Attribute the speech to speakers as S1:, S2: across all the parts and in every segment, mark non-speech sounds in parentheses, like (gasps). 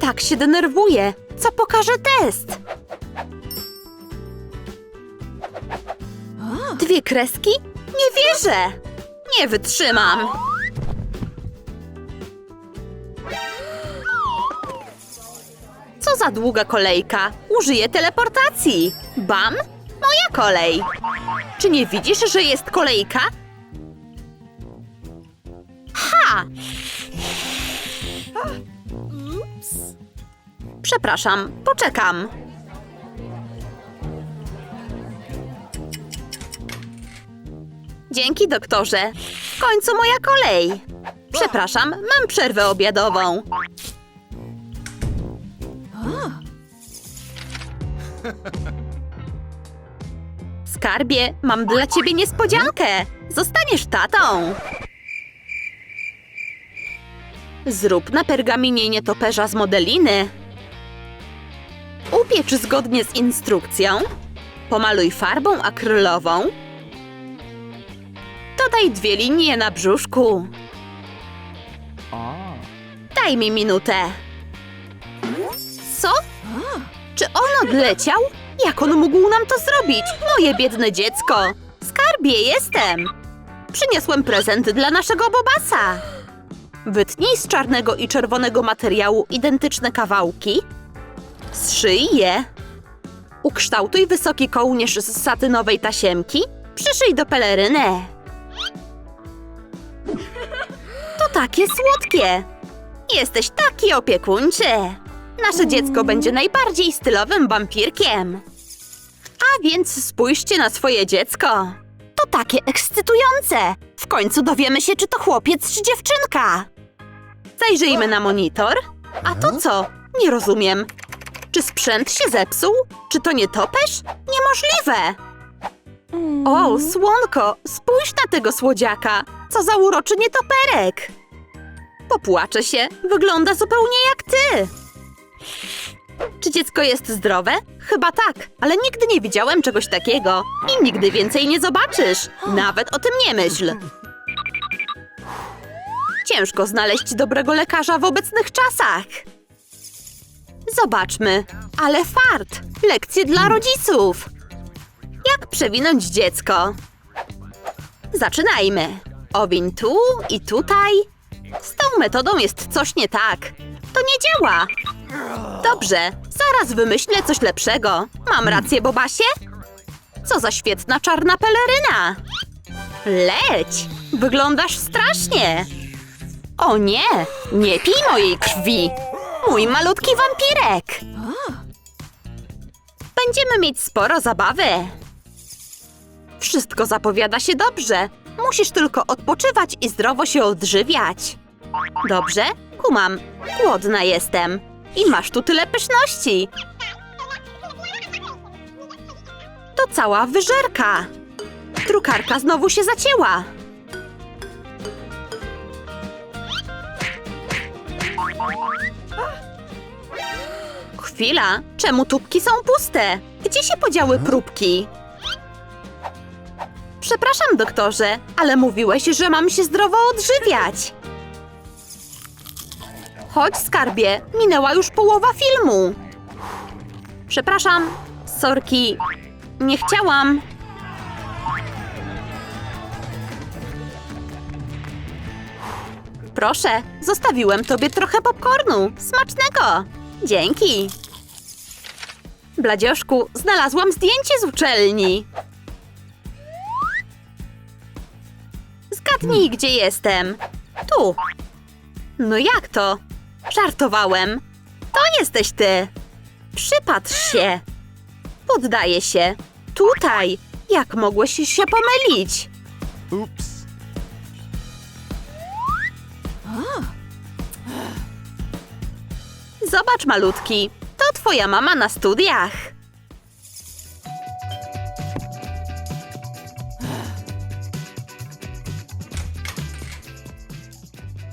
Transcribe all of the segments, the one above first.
S1: tak się denerwuję. Co pokaże test? Dwie kreski? Nie wierzę! Nie wytrzymam! Co za długa kolejka? Użyję teleportacji! Bam! Moja kolej! Czy nie widzisz, że jest kolejka? Ha! Przepraszam, poczekam. Dzięki, doktorze. W końcu moja kolej. Przepraszam, mam przerwę obiadową. Skarbie, mam dla ciebie niespodziankę. Zostaniesz tatą. Zrób na pergaminie nietoperza z modeliny. Upiecz zgodnie z instrukcją. Pomaluj farbą akrylową. Dodaj dwie linie na brzuszku. Daj mi minutę. Co? Czy on odleciał? Jak on mógł nam to zrobić? Moje biedne dziecko! Skarbie, jestem! Przyniosłem prezent dla naszego Bobasa. Wytnij z czarnego i czerwonego materiału identyczne kawałki. Zszyj je. Ukształtuj wysoki kołnierz z satynowej tasiemki. Przyszyj do peleryny. To takie słodkie. Jesteś taki opiekuńczy. Nasze dziecko będzie najbardziej stylowym wampirkiem. A więc spójrzcie na swoje dziecko. To takie ekscytujące. W końcu dowiemy się, czy to chłopiec, czy dziewczynka. Zajrzyjmy na monitor. A to co? Nie rozumiem. Czy sprzęt się zepsuł? Czy to nie topesz? Niemożliwe! O, słonko, spójrz na tego słodziaka. Co za uroczy nietoperek. Popłaczę się. Wygląda zupełnie jak ty. Czy dziecko jest zdrowe? Chyba tak, ale nigdy nie widziałem czegoś takiego. I nigdy więcej nie zobaczysz. Nawet o tym nie myśl. Ciężko znaleźć dobrego lekarza w obecnych czasach. Zobaczmy. Ale fart. Lekcje dla rodziców. Jak przewinąć dziecko? Zaczynajmy. Owiń tu i tutaj. Z tą metodą jest coś nie tak. To nie działa. Dobrze, zaraz wymyślę coś lepszego. Mam rację, Bobasie? Co za świetna czarna peleryna! Leć! Wyglądasz strasznie! O nie! Nie pij mojej krwi! Mój malutki wampirek! Będziemy mieć sporo zabawy. Wszystko zapowiada się dobrze. Musisz tylko odpoczywać i zdrowo się odżywiać. Dobrze? Kumam. Głodna jestem. I masz tu tyle pyszności. To cała wyżerka. Drukarka znowu się zacięła. Chwila, czemu tubki są puste? Gdzie się podziały próbki? Przepraszam, doktorze, ale mówiłeś, że mam się zdrowo odżywiać. Chodź, skarbie, minęła już połowa filmu. Przepraszam, sorki, nie chciałam. Proszę, zostawiłem tobie trochę popcornu. Smacznego! Dzięki! Bladzioszku, znalazłam zdjęcie z uczelni. Zgadnij, gdzie jestem. Tu. No jak to? Żartowałem. To jesteś ty. Przypatrz się. Poddaję się. Tutaj. Jak mogłeś się pomylić?
S2: Oops.
S1: Zobacz, malutki. Twoja mama na studiach.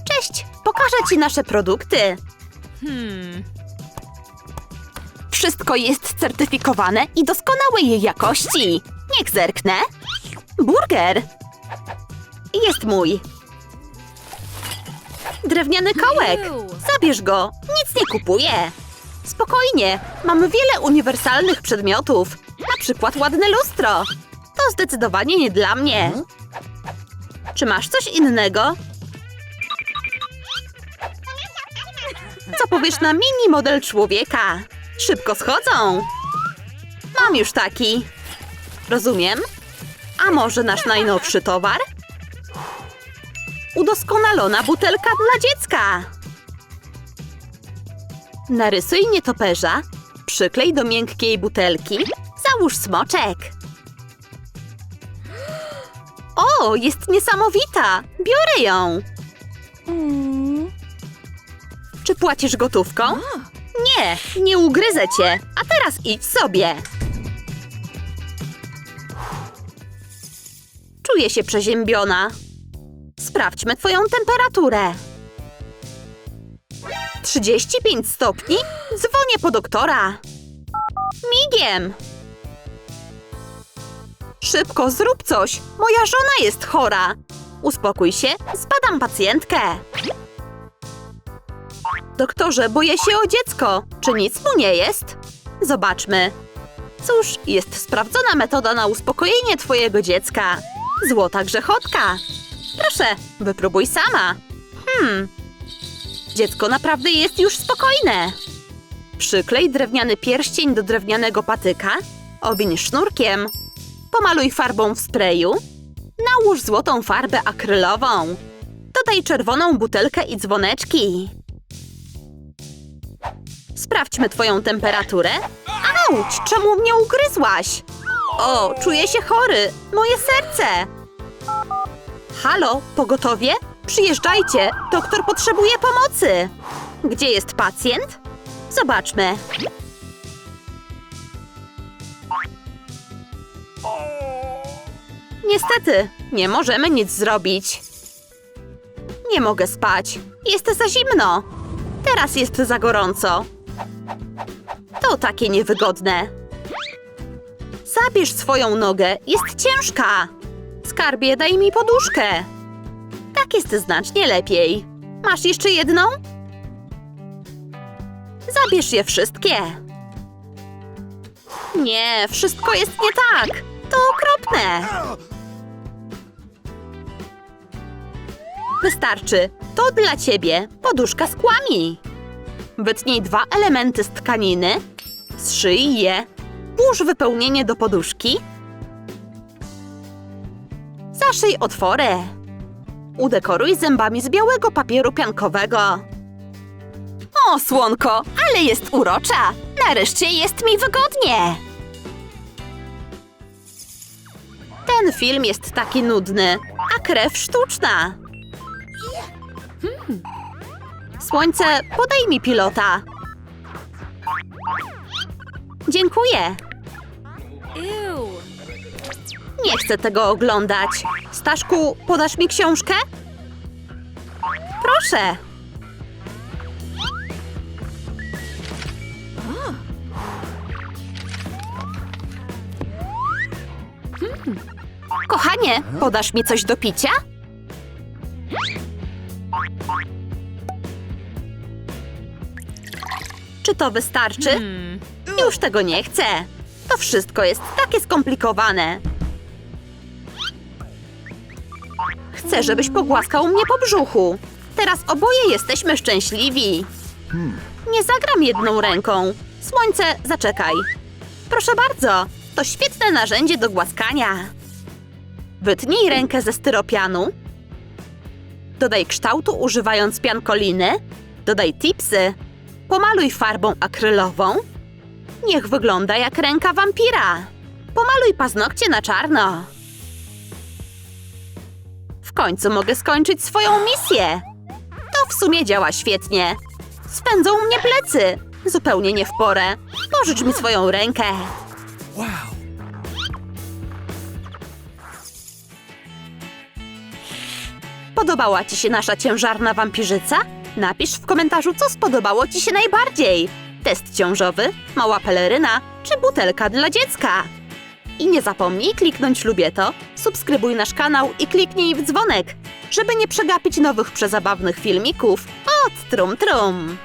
S1: Cześć, pokażę ci nasze produkty. Hmm. Wszystko jest certyfikowane i doskonałej jakości. Niech zerknę. Burger. Jest mój. Drewniany kołek. Zabierz go. Nic nie kupuję. Spokojnie. Mamy wiele uniwersalnych przedmiotów. Na przykład ładne lustro. To zdecydowanie nie dla mnie. Czy masz coś innego? Co powiesz na mini model człowieka? Szybko schodzą. Mam już taki. Rozumiem. A może nasz najnowszy towar? Udoskonalona butelka dla dziecka. Narysuj nietoperza, przyklej do miękkiej butelki, załóż smoczek. (gasps) O, jest niesamowita! Biorę ją! Czy płacisz gotówką? Nie, nie ugryzę cię. A teraz idź sobie. Czuję się przeziębiona. Sprawdźmy twoją temperaturę. 35 stopni? Dzwonię po doktora. Migiem. Szybko, zrób coś. Moja żona jest chora. Uspokój się, zbadam pacjentkę. Doktorze, boję się o dziecko. Czy nic mu nie jest? Zobaczmy. Cóż, jest sprawdzona metoda na uspokojenie twojego dziecka. Złota grzechotka. Proszę, wypróbuj sama. Hmm. Dziecko naprawdę jest już spokojne. Przyklej drewniany pierścień do drewnianego patyka. Owiń sznurkiem. Pomaluj farbą w sprayu. Nałóż złotą farbę akrylową. Dodaj czerwoną butelkę i dzwoneczki. Sprawdźmy twoją temperaturę. Auć, czemu mnie ugryzłaś? O, czuję się chory. Moje serce. Halo, pogotowie? Przyjeżdżajcie, doktor potrzebuje pomocy. Gdzie jest pacjent? Zobaczmy. Niestety, nie możemy nic zrobić. Nie mogę spać. Jest za zimno. Teraz jest za gorąco. To takie niewygodne. Zabierz swoją nogę, jest ciężka. Skarbie, daj mi poduszkę. Tak jest znacznie lepiej. Masz jeszcze jedną? Zabierz je wszystkie. Nie, wszystko jest nie tak. To okropne. Wystarczy. To dla ciebie. Poduszka z kłami. Wytnij dwa elementy z tkaniny. Zszyj je. Włóż wypełnienie do poduszki. Zaszyj otwory. Udekoruj zębami z białego papieru piankowego. O, słonko, ale jest urocza. Nareszcie jest mi wygodnie. Ten film jest taki nudny, a krew sztuczna. Hmm. Słońce, podaj mi pilota. Dziękuję.
S2: Ew.
S1: Nie chcę tego oglądać. Staszku, podasz mi książkę? Proszę. Hmm. Kochanie, podasz mi coś do picia? Czy to wystarczy? Już tego nie chcę. To wszystko jest takie skomplikowane. Chcę, żebyś pogłaskał mnie po brzuchu. Teraz oboje jesteśmy szczęśliwi. Nie zagram jedną ręką. Słońce, zaczekaj. Proszę bardzo, to świetne narzędzie do głaskania. Wytnij rękę ze styropianu. Dodaj kształtu używając piankoliny. Dodaj tipsy. Pomaluj farbą akrylową. Niech wygląda jak ręka wampira. Pomaluj paznokcie na czarno. W końcu mogę skończyć swoją misję. To w sumie działa świetnie. Spędzą mnie plecy. Zupełnie nie w porę. Pożycz mi swoją rękę.
S3: Wow.
S1: Podobała Ci się nasza ciężarna wampirzyca? Napisz w komentarzu, co spodobało Ci się najbardziej. Test ciążowy, mała peleryna czy butelka dla dziecka. I nie zapomnij kliknąć lubię to, subskrybuj nasz kanał i kliknij w dzwonek. żeby nie przegapić nowych przezabawnych filmików od Trum Trum.